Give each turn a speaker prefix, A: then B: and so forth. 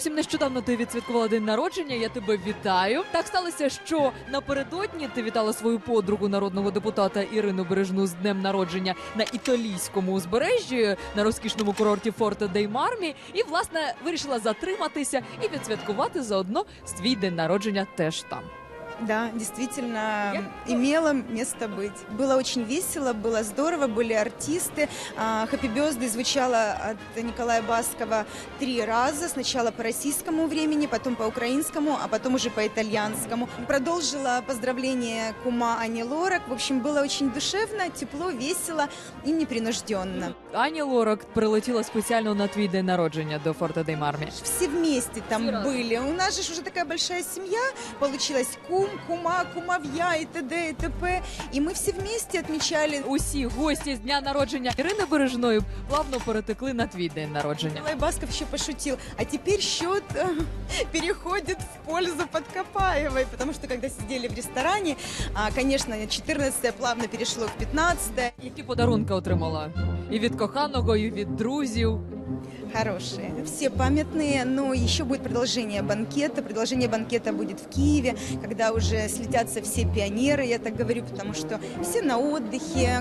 A: зовсім нещодавно ти відсвяткувала день народження. Я тебе вітаю. Так сталося, що напередодні ти вітала свою подругу народного депутата Ірину Бережну з днем народження на італійському узбережжі на розкішному курорті Форте дей Мармі. І власне вирішила затриматися і відсвяткувати заодно свій день народження теж там.
B: Да, действительно имело место быть. Было очень весело, было здорово, были артисты. А, Happy Birthday звучало от Николая Баскова три раза. Сначала по российскому времени, потом по украинскому, а потом уже по итальянскому. Продолжила поздравление кума Ани Лорак. В общем, было очень душевно, тепло, весело и непринужденно.
A: Ані Лорак прилетіла спеціально на твій день народження до Форте дей Мармі.
B: Все вместе там
A: Все разом.
B: были. У нас же ж уже такая большая семья. Получилась кум, кума, кумовья и т.д. и т.п. И мы все вместе отмечали
A: Усі гості з дня народження Ірини Бережної плавно перетекли на твій день народження.
B: Николай Басков еще пошутил, а теперь счет э, переходит в пользу Подкопаевой, потому что когда сидели в ресторане, а, конечно, 14 плавно перешло в 15
A: Які подарунки отримала і від коханого, і від друзів.
B: Хорошие, все памятные, но еще будет продолжение банкета. Продолжение банкета будет в Киеве, когда уже слетятся все пионеры, я так говорю, потому что все на отдыхе,